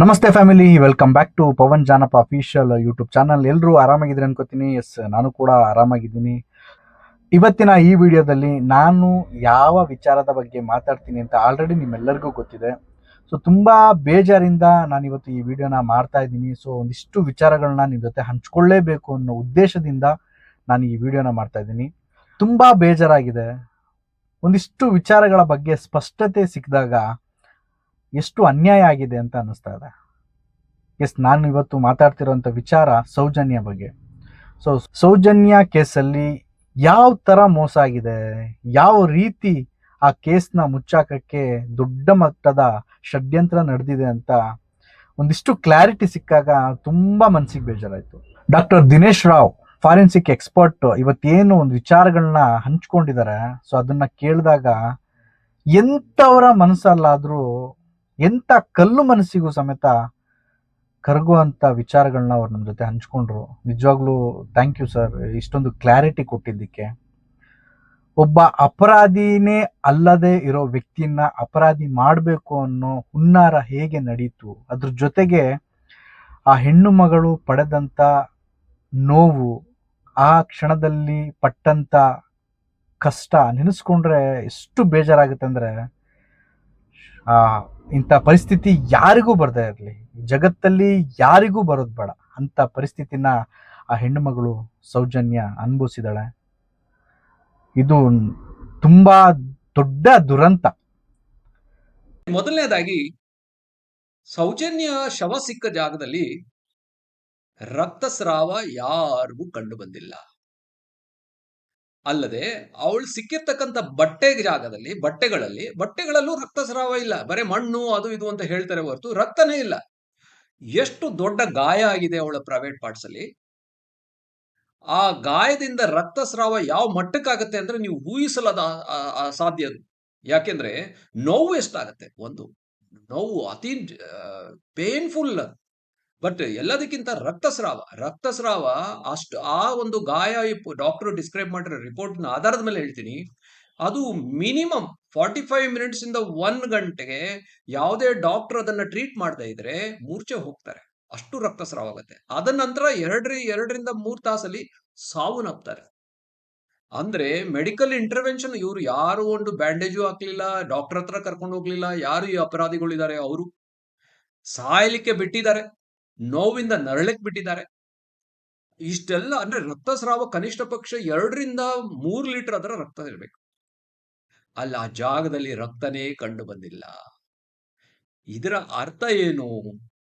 ನಮಸ್ತೆ family, welcome back to Pavan ಜಾನಪ official YouTube channel. ಎಲ್ಲರೂ ಆರಾಮಾಗಿದ್ದೀರಿ ಅನ್ಕೋತೀನಿ. ಎಸ್, ನಾನು ಕೂಡ ಆರಾಮಾಗಿದ್ದೀನಿ. ಇವತ್ತಿನ ಈ ವಿಡಿಯೋದಲ್ಲಿ ನಾನು ಯಾವ ವಿಚಾರದ ಬಗ್ಗೆ ಮಾತಾಡ್ತೀನಿ ಅಂತ ಆಲ್ರೆಡಿ ನಿಮ್ಮೆಲ್ಲರಿಗೂ ಗೊತ್ತಿದೆ. ಸೊ ತುಂಬ ಬೇಜಾರಿಂದ ನಾನು ಇವತ್ತು ಈ ವಿಡಿಯೋನ ಮಾಡ್ತಾ ಇದ್ದೀನಿ. ಸೊ ಒಂದಿಷ್ಟು ವಿಚಾರಗಳನ್ನ ನಿಮ್ಮ ಜೊತೆ ಹಂಚ್ಕೊಳ್ಳೇಬೇಕು ಅನ್ನೋ ಉದ್ದೇಶದಿಂದ ನಾನು ಈ ವಿಡಿಯೋನ ಮಾಡ್ತಾ ಇದ್ದೀನಿ. ತುಂಬ ಬೇಜಾರಾಗಿದೆ. ಒಂದಿಷ್ಟು ವಿಚಾರಗಳ ಬಗ್ಗೆ ಸ್ಪಷ್ಟತೆ ಸಿಕ್ಕಿದಾಗ ಎಷ್ಟು ಅನ್ಯಾಯ ಆಗಿದೆ ಅಂತ ಅನ್ನಿಸ್ತಾ ಇದೆ. ಎಸ್, ನಾನು ಇವತ್ತು ಮಾತಾಡ್ತಿರೋಂಥ ವಿಚಾರ ಸೌಜನ್ಯ ಬಗ್ಗೆ. ಸೊ ಸೌಜನ್ಯ ಕೇಸಲ್ಲಿ ಯಾವ ಥರ ಮೋಸ ಆಗಿದೆ? ಯಾವ ರೀತಿ ಆ ಕೇಸ್ನ ಮುಚ್ಚಾಕಕ್ಕೆ ದೊಡ್ಡ ಮಟ್ಟದ ಷಡ್ಯಂತ್ರ ನಡೆದಿದೆ ಅಂತ ಒಂದಿಷ್ಟು ಕ್ಲಾರಿಟಿ ಸಿಕ್ಕಾಗ ತುಂಬ ಮನಸ್ಸಿಗೆ ಬೇಜಾರಾಯಿತು. Doctor Dinesh Rao, forensic expert, ಇವತ್ತೇನು ಒಂದು ವಿಚಾರಗಳನ್ನ ಹಂಚ್ಕೊಂಡಿದ್ದಾರೆ. ಸೊ ಅದನ್ನ ಕೇಳಿದಾಗ ಎಂಥವರ ಮನಸ್ಸಲ್ಲಾದರೂ ಎಂಥ ಕಲ್ಲು ಮನಸ್ಸಿಗೂ ಸಮೇತ ಕರಗುವಂಥ ವಿಚಾರಗಳನ್ನ ಅವ್ರು ನಮ್ಮ ಜೊತೆ ಹಂಚ್ಕೊಂಡ್ರು. ನಿಜವಾಗ್ಲೂ ಥ್ಯಾಂಕ್ ಯು ಸರ್ ಇಷ್ಟೊಂದು ಕ್ಲಾರಿಟಿ ಕೊಟ್ಟಿದ್ದಕ್ಕೆ. ಒಬ್ಬ ಅಪರಾಧಿನೇ ಅಲ್ಲದೆ ಇರೋ ವ್ಯಕ್ತಿಯನ್ನ ಅಪರಾಧಿ ಮಾಡಬೇಕು ಅನ್ನೋ ಹುನ್ನಾರ ಹೇಗೆ ನಡೀತು? ಅದ್ರ ಜೊತೆಗೆ ಆ ಹೆಣ್ಣು ಮಗಳು ಪಡೆದಂಥ ನೋವು, ಆ ಕ್ಷಣದಲ್ಲಿ ಪಟ್ಟಂತ ಕಷ್ಟ ನೆನೆಸ್ಕೊಂಡ್ರೆ ಎಷ್ಟು ಬೇಜಾರಾಗುತ್ತೆ ಅಂದ್ರೆ, ಆ ಇಂಥ ಪರಿಸ್ಥಿತಿ ಯಾರಿಗೂ ಬರದೇ ಇರಲಿ. ಜಗತ್ತಲ್ಲಿ ಯಾರಿಗೂ ಬರೋದು ಬೇಡ. ಅಂತ ಪರಿಸ್ಥಿತಿನ ಆ ಹೆಣ್ಣು ಮಗಳು ಸೌಜನ್ಯ ಅನುಭವಿಸಿದಾಳೆ. ಇದು ತುಂಬಾ ದೊಡ್ಡ ದುರಂತ. ಮೊದಲನೇದಾಗಿ ಸೌಜನ್ಯ ಶವ ಸಿಕ್ಕ ಜಾಗದಲ್ಲಿ ರಕ್ತಸ್ರಾವ ಯಾರಿಗೂ ಕಂಡು ಬಂದಿಲ್ಲ. ಅಲ್ಲದೆ ಅವಳು ಸಿಕ್ಕಿರ್ತಕ್ಕಂಥ ಬಟ್ಟೆ ಜಾಗದಲ್ಲಿ, ಬಟ್ಟೆಗಳಲ್ಲಿ, ಬಟ್ಟೆಗಳಲ್ಲೂ ರಕ್ತಸ್ರಾವ ಇಲ್ಲ. ಬರೇ ಮಣ್ಣು, ಅದು ಇದು ಅಂತ ಹೇಳ್ತಾರೆ ಹೊರತು ರಕ್ತನೇ ಇಲ್ಲ. ಎಷ್ಟು ದೊಡ್ಡ ಗಾಯ ಆಗಿದೆ ಅವಳ ಪ್ರೈವೇಟ್ ಪಾರ್ಟ್ಸ್ ಅಲ್ಲಿ. ಆ ಗಾಯದಿಂದ ರಕ್ತಸ್ರಾವ ಯಾವ ಮಟ್ಟಕ್ಕಾಗತ್ತೆ ಅಂದ್ರೆ ನೀವು ಊಹಿಸಲದ ಸಾಧ್ಯ ಯಾಕೆಂದ್ರೆ ನೋವು ಎಷ್ಟಾಗತ್ತೆ? ಒಂದು, ನೋವು ಅತಿ ಪೇನ್ಫುಲ್ ಬಟ್ ಎಲ್ಲದಕ್ಕಿಂತ ರಕ್ತಸ್ರಾವ ರಕ್ತಸ್ರಾವ ಅಷ್ಟು ಆ ಒಂದು ಗಾಯ ಡಾಕ್ಟರ್ ಡಿಸ್ಕ್ರೈಬ್ ಮಾಡಿರೋ ರಿಪೋರ್ಟ್ನ ಆಧಾರದ ಮೇಲೆ ಹೇಳ್ತೀನಿ. ಅದು ಮಿನಿಮಮ್ ಫಾರ್ಟಿ ಫೈವ್ ಮಿನಿಟ್ಸ್ ಇಂದ ಒನ್ ಗಂಟೆಗೆ ಯಾವುದೇ ಡಾಕ್ಟರ್ ಅದನ್ನ ಟ್ರೀಟ್ ಮಾಡದೇ ಇದ್ರೆ ಮೂರ್ಛೆ ಹೋಗ್ತಾರೆ. ಅಷ್ಟು ರಕ್ತಸ್ರಾವ ಆಗುತ್ತೆ. ಅದ ನಂತರ ಎರಡ್ರಿ, ಎರಡರಿಂದ ಮೂರ್ ತಾಸಲ್ಲಿ ಸಾವನ್ನಪ್ತಾರೆ ಅಂದ್ರೆ ಮೆಡಿಕಲ್ ಇಂಟರ್ವೆನ್ಷನ್ ಇವರು ಯಾರು ಒಂದು ಬ್ಯಾಂಡೇಜು ಹಾಕ್ಲಿಲ್ಲ ಡಾಕ್ಟರ್ ಹತ್ರ ಕರ್ಕೊಂಡು ಹೋಗ್ಲಿಲ್ಲ, ಯಾರು ಈ ಅಪರಾಧಿಗಳಿದ್ದಾರೆ ಅವರು? ಸಾಯಲಿಕ್ಕೆ ಬಿಟ್ಟಿದ್ದಾರೆ. ನೋವಿಂದ ನರಳಕ್ ಬಿಟ್ಟಿದ್ದಾರೆ. ಇಷ್ಟೆಲ್ಲ ಅಂದ್ರೆ ರಕ್ತಸ್ರಾವ ಕನಿಷ್ಠ ಪಕ್ಷ ಎರಡರಿಂದ ಮೂರು ಲೀಟರ್ ಅದರ ರಕ್ತ ಇರಬೇಕು. ಅಲ್ಲಿ ಆ ಜಾಗದಲ್ಲಿ ರಕ್ತನೇ ಕಂಡು ಬಂದಿಲ್ಲ. ಇದರ ಅರ್ಥ ಏನು?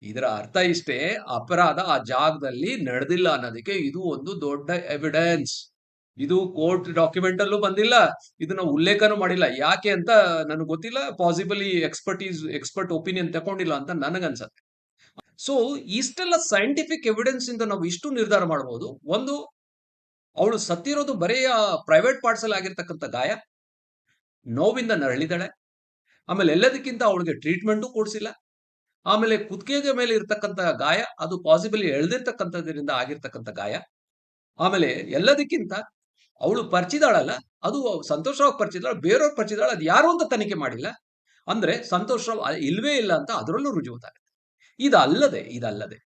ಇದರ ಅರ್ಥ ಇಷ್ಟೇ, ಅಪರಾಧ ಆ ಜಾಗದಲ್ಲಿ ನಡೆದಿಲ್ಲ ಅನ್ನೋದಕ್ಕೆ ಇದು ಒಂದು ದೊಡ್ಡ ಎವಿಡೆನ್ಸ್ ಇದು ಕೋರ್ಟ್ ಡಾಕ್ಯುಮೆಂಟ್ ಅಲ್ಲೂ ಬಂದಿಲ್ಲ, ಇದನ್ನ ಉಲ್ಲೇಖನೂ ಮಾಡಿಲ್ಲ. ಯಾಕೆ ಅಂತ ನನಗೆ ಗೊತ್ತಿಲ್ಲ ಪಾಸಿಬಲಿ ಎಕ್ಸ್ಪರ್ಟೀಸ್ ಎಕ್ಸ್ಪರ್ಟ್ ಒಪಿನಿಯನ್ ತಗೊಂಡಿಲ್ಲ ಅಂತ ನನಗನ್ಸತ್ತೆ. ಸೊ ಇಷ್ಟೆಲ್ಲ ಸೈಂಟಿಫಿಕ್ ಎವಿಡೆನ್ಸ್ ಇಂದ ನಾವು ಇಷ್ಟು ನಿರ್ಧಾರ ಮಾಡಬಹುದು ಒಂದು, ಅವಳು ಸತ್ತಿರೋದು ಬರೀ ಪ್ರೈವೇಟ್ ಪಾರ್ಟ್ಸ್ ಅಲ್ಲಿ ಆಗಿರ್ತಕ್ಕಂಥ ಗಾಯ, ನೋವಿಂದ ನರಳಿದಾಳೆ ಆಮೇಲೆ ಎಲ್ಲದಕ್ಕಿಂತ ಅವಳಿಗೆ ಟ್ರೀಟ್ಮೆಂಟು ಕೊಡಿಸಿಲ್ಲ. ಆಮೇಲೆ ಕುತ್ತಿಗೆಗೆ ಮೇಲೆ ಇರ್ತಕ್ಕಂಥ ಗಾಯ, ಅದು ಪಾಸಿಬಲಿ ಎಳ್ದಿರ್ತಕ್ಕಂಥದ್ರಿಂದ ಆಗಿರ್ತಕ್ಕಂಥ ಗಾಯ. ಆಮೇಲೆ ಎಲ್ಲದಕ್ಕಿಂತ ಅವಳು ಪರಿಚಿದಾಳಲ್ಲ ಅದು ಸಂತೋಷವಾಗಿ ಪರಿಚಿದಾಳ ಬೇರೆಯವ್ರು ಪರಿಚಿದಾಳ ಅದು ಯಾರು ಅಂತ ತನಿಖೆ ಮಾಡಿಲ್ಲ. ಅಂದ್ರೆ ಸಂತೋಷ ಇಲ್ವೇ ಇಲ್ಲ ಅಂತ ಅದರಲ್ಲೂ ರುಜುವಾಗುತ್ತೆ ಇದಲ್ಲದೆ ಇದಲ್ಲದೆ.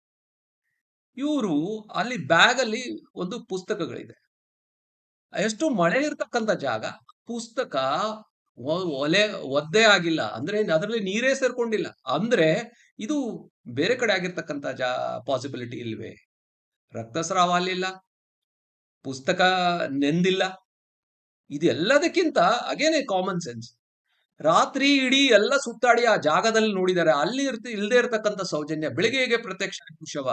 ಇವರು ಅಲ್ಲಿ ಬ್ಯಾಗ್ ಅಲ್ಲಿ ಒಂದು ಪುಸ್ತಕಗಳಿದೆ. ಎಷ್ಟು ಮಳೆ ಇರ್ತಕ್ಕಂಥ ಜಾಗ, ಪುಸ್ತಕ ಒಲೆ, ಒದ್ದೆ ಆಗಿಲ್ಲ. ಅಂದ್ರೆ ಅದರಲ್ಲಿ ನೀರೇ ಸೇರ್ಕೊಂಡಿಲ್ಲ. ಅಂದ್ರೆ ಇದು ಬೇರೆ ಕಡೆ ಆಗಿರ್ತಕ್ಕಂಥ ಜಾ ಪಾಸಿಬಿಲಿಟಿ ಇಲ್ವೇ. ರಕ್ತಸ್ರಾವ ಅಲ್ಲಿಲ್ಲ. ಪುಸ್ತಕ ನೆಂದಿಲ್ಲ. ಇದೆಲ್ಲದಕ್ಕಿಂತ ಅಗೇನೆ ಕಾಮನ್ ಸೆನ್ಸ್ ರಾತ್ರಿ ಇಡೀ ಎಲ್ಲ ಸುತ್ತಾಡಿ ಆ ಜಾಗದಲ್ಲಿ ನೋಡಿದರೆ ಅಲ್ಲಿ ಇರ್ತ ಇಲ್ಲದೆ ಇರತಕ್ಕಂಥ ಸೌಜನ್ಯ ಬೆಳಿಗ್ಗೆ ಹೇಗೆ ಪ್ರತ್ಯಕ್ಷ ಶವ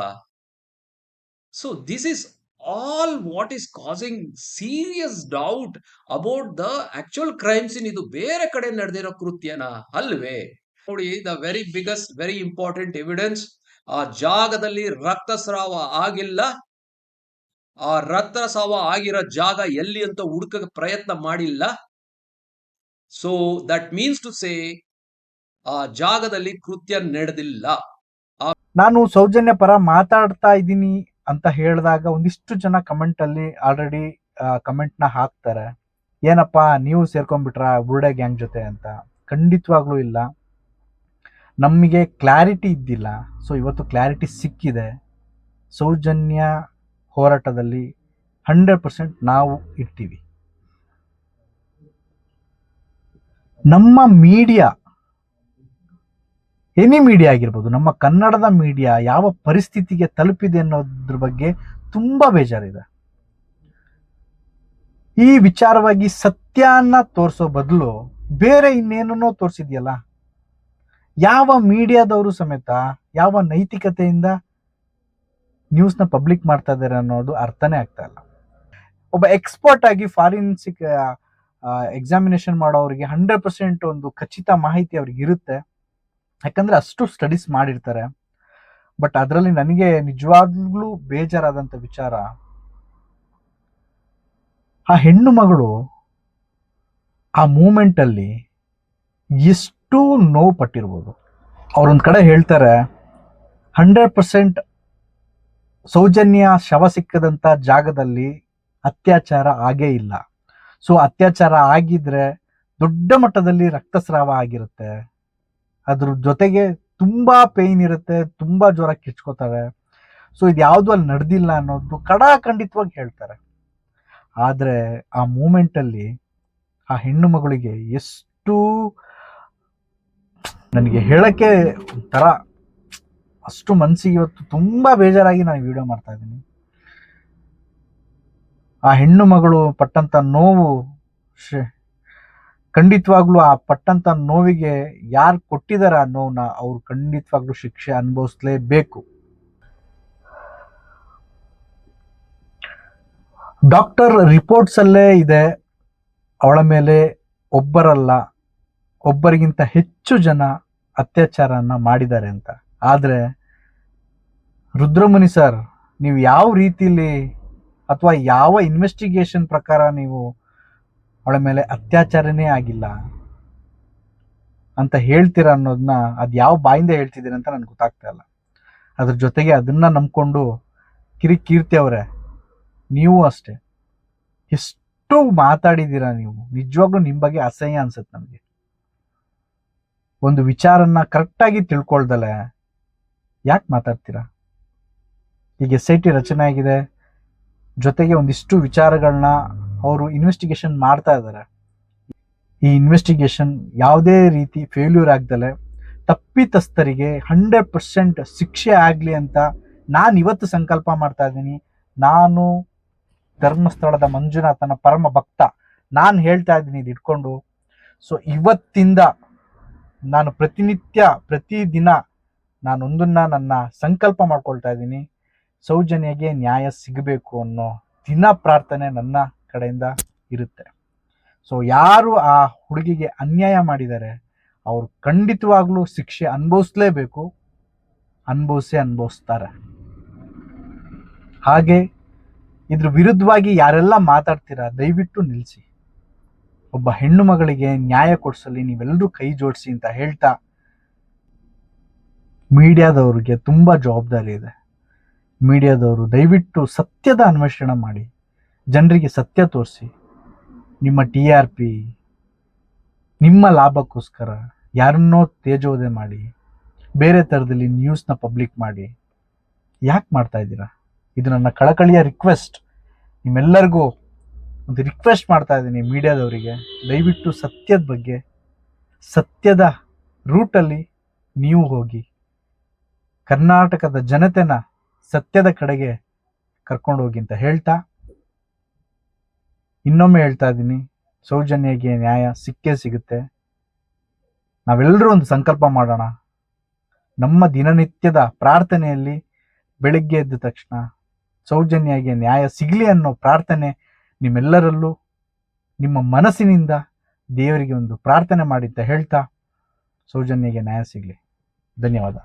so this is all what is causing serious doubt about the actual crimes in ಇದು ಬೇರೆ ಕಡೆ ನಡೆದಿರೋ ಕೃತ್ಯನ ಅಲ್ವೇ? ನೋಡಿ the very biggest very important evidence ಆ ಜಾಗದಲ್ಲಿ ರಕ್ತಸ್ರಾವ ಆಗಿಲ್ಲ. ಆ ರಕ್ತಸ್ರಾವ ಆಗಿರೋ ಜಾಗ ಎಲ್ಲಿ ಅಂತ ಹುಡುಕ ಪ್ರಯತ್ನ ಮಾಡಿಲ್ಲ. So that means to say ಆ ಜಾಗದಲ್ಲಿ ಕೃತ್ಯ ನಡೆದಿಲ್ಲ. ನಾನು ಸೌಜನ್ಯ ಪರ ಮಾತಾಡ್ತಾ ಇದ್ದೀನಿ ಅಂತ ಹೇಳಿದಾಗ ಒಂದಿಷ್ಟು ಜನ ಕಮೆಂಟ್ ಅಲ್ಲಿ ಆಲ್ರೆಡಿ ಕಮೆಂಟ್ನ ಹಾಕ್ತಾರೆ. ಏನಪ್ಪಾ, ನೀವು ಸೇರ್ಕೊಂಡ್ಬಿಟ್ರ ಬುರ್ಡೆ ಗ್ಯಾಂಗ್ ಜೊತೆ ಅಂತ. ಖಂಡಿತವಾಗ್ಲೂ ಇಲ್ಲ. ನಮಗೆ ಕ್ಲಾರಿಟಿ ಇದ್ದಿಲ್ಲ. ಸೊ ಇವತ್ತು ಕ್ಲಾರಿಟಿ ಸಿಕ್ಕಿದೆ. ಸೌಜನ್ಯ ಹೋರಾಟದಲ್ಲಿ ಹಂಡ್ರೆಡ್ ಪರ್ಸೆಂಟ್ ನಾವು ಇರ್ತೀವಿ. ನಮ್ಮ ಮೀಡಿಯಾ ಎನಿ ಮೀಡಿಯಾ ಆಗಿರ್ಬೋದು, ನಮ್ಮ ಕನ್ನಡದ ಮೀಡಿಯಾ ಯಾವ ಪರಿಸ್ಥಿತಿಗೆ ತಲುಪಿದೆ ಅನ್ನೋದ್ರ ಬಗ್ಗೆ ತುಂಬ ಬೇಜಾರಿದೆ. ಈ ವಿಚಾರವಾಗಿ ಸತ್ಯನ ತೋರಿಸೋ ಬದಲು ಬೇರೆ ಇನ್ನೇನೋ ತೋರಿಸಿದ್ಯಲ್ಲ, ಯಾವ ಮೀಡಿಯಾದವರು ಸಮೇತ, ಯಾವ ನೈತಿಕತೆಯಿಂದ ನ್ಯೂಸ್ನ ಪಬ್ಲಿಕ್ ಮಾಡ್ತಾ ಇದ್ದಾರೆ ಅನ್ನೋದು ಅರ್ಥನೇ ಆಗ್ತಾ ಇಲ್ಲ. ಒಬ್ಬ ಎಕ್ಸ್ಪರ್ಟ್ ಆಗಿ ಫಾರಿನ್ಸಿಕ್ ಎಕ್ಸಾಮಿನೇಷನ್ ಮಾಡೋರಿಗೆ ಹಂಡ್ರೆಡ್ ಪರ್ಸೆಂಟ್ ಒಂದು ಖಚಿತ ಮಾಹಿತಿ ಅವ್ರಿಗೆ ಇರುತ್ತೆ. ಯಾಕಂದ್ರೆ ಅಷ್ಟು ಸ್ಟಡೀಸ್ ಮಾಡಿರ್ತಾರೆ. ಬಟ್ ಅದರಲ್ಲಿ ನನಗೆ ನಿಜವಾಗ್ಲೂ ಬೇಜಾರಾದಂಥ ವಿಚಾರ, ಆ ಹೆಣ್ಣು ಮಗಳು ಆ ಮೂಮೆಂಟಲ್ಲಿ ಎಷ್ಟು ನೋವು ಪಟ್ಟಿರ್ಬೋದು. ಅವ್ರೊಂದು ಕಡೆ ಹೇಳ್ತಾರೆ ಹಂಡ್ರೆಡ್ ಪರ್ಸೆಂಟ್ ಸೌಜನ್ಯ ಶವ ಸಿಕ್ಕದಂಥ ಜಾಗದಲ್ಲಿ ಅತ್ಯಾಚಾರ ಆಗೇ ಇಲ್ಲ. ಸೊ ಅತ್ಯಾಚಾರ ಆಗಿದ್ರೆ ದೊಡ್ಡ ಮಟ್ಟದಲ್ಲಿ ರಕ್ತಸ್ರಾವ ಆಗಿರುತ್ತೆ. ಅದ್ರ ಜೊತೆಗೆ ತುಂಬಾ ಪೇಯ್ನ್ ಇರುತ್ತೆ, ತುಂಬಾ ಜ್ವರ ಕಿಚ್ಕೋತಾರೆ ಸೊ ಇದು ಯಾವುದು ಅಲ್ಲಿ ನಡೆದಿಲ್ಲ ಅನ್ನೋದು ಕಡಾಖಂಡಿತವಾಗಿ ಹೇಳ್ತಾರೆ. ಆದ್ರೆ ಆ ಮೂಮೆಂಟ್ ಅಲ್ಲಿ ಆ ಹೆಣ್ಣು ಮಗಳಿಗೆ ಎಷ್ಟು ನನಗೆ ಹೇಳಕ್ಕೆ ಒಂಥರ ಅಷ್ಟು ಮನಸ್ಸಿಗೆ ಇವತ್ತು ತುಂಬಾ ಬೇಜಾರಾಗಿ ನಾನು ವಿಡಿಯೋ ಮಾಡ್ತಾ ಇದ್ದೀನಿ. ಆ ಹೆಣ್ಣು ಮಗಳು ಪಟ್ಟಂತ ನೋವು ಖಂಡಿತವಾಗ್ಲೂ ಆ ಪಟ್ಟಂತ ನೋವಿಗೆ ಯಾರು ಕೊಟ್ಟಿದಾರ ಆ ನೋವನ್ನ ಅವ್ರು ಖಂಡಿತವಾಗ್ಲೂ ಶಿಕ್ಷೆ ಅನುಭವಿಸ್ಲೇಬೇಕು. ಡಾಕ್ಟರ್ ರಿಪೋರ್ಟ್ಸ್ ಅಲ್ಲೇ ಇದೆ, ಅವಳ ಮೇಲೆ ಒಬ್ಬರಲ್ಲ, ಒಬ್ಬರಿಗಿಂತ ಹೆಚ್ಚು ಜನ ಅತ್ಯಾಚಾರನ ಮಾಡಿದ್ದಾರೆ ಅಂತ. ಆದ್ರೆ ರುದ್ರಮುನಿ ಸರ್, ನೀವು ಯಾವ ರೀತಿಲಿ ಅಥವಾ ಯಾವ ಇನ್ವೆಸ್ಟಿಗೇಷನ್ ಪ್ರಕಾರ ನೀವು ಅವಳ ಮೇಲೆ ಅತ್ಯಾಚಾರನೇ ಆಗಿಲ್ಲ ಅಂತ ಹೇಳ್ತೀರ ಅನ್ನೋದನ್ನ ಅದು ಯಾವ ಬಾಯಿಂದ ಹೇಳ್ತಿದ್ದೀರ ಅಂತ ನನ್ಗೆ ಗೊತ್ತಾಗ್ತಾ ಇಲ್ಲ. ಅದ್ರ ಜೊತೆಗೆ ಅದನ್ನ ನಂಬ್ಕೊಂಡು ಕಿರಿ ಕೀರ್ತಿ ಅವರೇ, ನೀವು ಅಷ್ಟೇ. ಎಷ್ಟು ಮಾತಾಡಿದ್ದೀರಾ ನೀವು. ನಿಜವಾಗ್ಲೂ ನಿಮ್ಮ ಬಗ್ಗೆ ಅಸಹ್ಯ ಅನ್ಸುತ್ತೆ ನಮಗೆ. ಒಂದು ವಿಚಾರನ್ನ ಕರೆಕ್ಟಾಗಿ ತಿಳ್ಕೊಳ್ದಲೆ ಯಾಕೆ ಮಾತಾಡ್ತೀರಾ? ಈಗ ಎಸ್ ಐ ಟಿ ರಚನೆ ಆಗಿದೆ ಜೊತೆಗೆ ಒಂದಿಷ್ಟು ವಿಚಾರಗಳನ್ನ ಅವರು ಇನ್ವೆಸ್ಟಿಗೇಷನ್ ಮಾಡ್ತಾ ಇದ್ದಾರೆ ಈ ಇನ್ವೆಸ್ಟಿಗೇಷನ್ ಯಾವುದೇ ರೀತಿ ಫೇಲ್ಯೂರ್ ಆಗ್ದಲೆ ತಪ್ಪಿತಸ್ಥರಿಗೆ ಹಂಡ್ರೆಡ್ ಪರ್ಸೆಂಟ್ ಶಿಕ್ಷೆ ಆಗಲಿ ಅಂತ ನಾನು ಇವತ್ತು ಸಂಕಲ್ಪ ಮಾಡ್ತಾ ಇದ್ದೀನಿ. ನಾನು ಧರ್ಮಸ್ಥಳದ ಮಂಜುನಾಥನ ಪರಮ ಭಕ್ತ. ನಾನು ಹೇಳ್ತಾ ಇದ್ದೀನಿ ಇದು ಇಟ್ಕೊಂಡು. ಸೊ ಇವತ್ತಿಂದ ನಾನು ಪ್ರತಿನಿತ್ಯ, ಪ್ರತಿದಿನ ನಾನೊಂದನ್ನು ನನ್ನ ಸಂಕಲ್ಪ ಮಾಡ್ಕೊಳ್ತಾ ಇದ್ದೀನಿ. ಸೌಜನ್ಯಗೆ ನ್ಯಾಯ ಸಿಗಬೇಕು ಅನ್ನೋ ದಿನ ಪ್ರಾರ್ಥನೆ ನನ್ನ ಕಡೆಯಿಂದ ಇರುತ್ತೆ. ಸೊ ಯಾರು ಆ ಹುಡುಗಿಗೆ ಅನ್ಯಾಯ ಮಾಡಿದ್ದಾರೆ ಅವರು ಖಂಡಿತವಾಗ್ಲೂ ಶಿಕ್ಷೆ ಅನುಭವಿಸ್ಲೇಬೇಕು, ಅನುಭವಿಸಿ ಅನುಭವಿಸ್ತಾರೆ. ಹಾಗೆ ಇದ್ರ ವಿರುದ್ಧವಾಗಿ ಯಾರೆಲ್ಲ ಮಾತಾಡ್ತೀರಾ, ದಯವಿಟ್ಟು ನಿಲ್ಲಿಸಿ ಒಬ್ಬ ಹೆಣ್ಣು ಮಗಳಿಗೆ ನ್ಯಾಯ ಕೊಡಿಸಲಿ ನೀವೆಲ್ಲರೂ ಕೈ ಜೋಡಿಸಿ ಅಂತ ಹೇಳ್ತಾ, ಮೀಡಿಯಾದವ್ರಿಗೆ ತುಂಬಾ ಜವಾಬ್ದಾರಿ ಇದೆ. ಮೀಡಿಯಾದವರು, ದಯವಿಟ್ಟು ಸತ್ಯದ ಅನ್ವೇಷಣೆ ಮಾಡಿ. ಜನರಿಗೆ ಸತ್ಯ ತೋರಿಸಿ. ನಿಮ್ಮ ಟಿ ಆರ್ ಪಿ, ನಿಮ್ಮ ಲಾಭಕ್ಕೋಸ್ಕರ ಯಾರನ್ನೋ ತೇಜೋದೆ ಮಾಡಿ, ಬೇರೆ ಥರದಲ್ಲಿ ನ್ಯೂಸ್ನ ಪಬ್ಲಿಕ್ ಮಾಡಿ. ಯಾಕೆ ಮಾಡ್ತಾ ಇದ್ದೀರಾ? ಇದು ನನ್ನ ಕಳಕಳಿಯ ರಿಕ್ವೆಸ್ಟ್ ನಿಮ್ಮೆಲ್ಲರಿಗೂ ಒಂದು ರಿಕ್ವೆಸ್ಟ್ ಮಾಡ್ತಾ ಇದ್ದೀನಿ ಮೀಡಿಯಾದವರಿಗೆ. ದಯವಿಟ್ಟು ಸತ್ಯದ ಬಗ್ಗೆ, ಸತ್ಯದ ರೂಟಲ್ಲಿ ನೀವು ಹೋಗಿ. ಕರ್ನಾಟಕದ ಜನತೆನ ಸತ್ಯದ ಕಡೆಗೆ ಕರ್ಕೊಂಡು ಹೋಗಿ ಅಂತ ಹೇಳ್ತಾ, ಇನ್ನೊಮ್ಮೆ ಹೇಳ್ತಾ ಇದ್ದೀನಿ, ಸೌಜನ್ಯಗೆ ನ್ಯಾಯ ಸಿಕ್ಕೇ ಸಿಗುತ್ತೆ. ನಾವೆಲ್ಲರೂ ಒಂದು ಸಂಕಲ್ಪ ಮಾಡೋಣ. ನಮ್ಮ ದಿನನಿತ್ಯದ ಪ್ರಾರ್ಥನೆಯಲ್ಲಿ ಬೆಳಿಗ್ಗೆ ಎದ್ದ ತಕ್ಷಣ ಸೌಜನ್ಯಗೆ ನ್ಯಾಯ ಸಿಗಲಿ ಅನ್ನೋ ಪ್ರಾರ್ಥನೆ ನಿಮ್ಮೆಲ್ಲರಲ್ಲೂ, ನಿಮ್ಮ ಮನಸ್ಸಿನಿಂದ ದೇವರಿಗೆ ಒಂದು ಪ್ರಾರ್ಥನೆ ಮಾಡಿ ಅಂತ ಹೇಳ್ತಾ, ಸೌಜನ್ಯಗೆ ನ್ಯಾಯ ಸಿಗಲಿ. ಧನ್ಯವಾದ.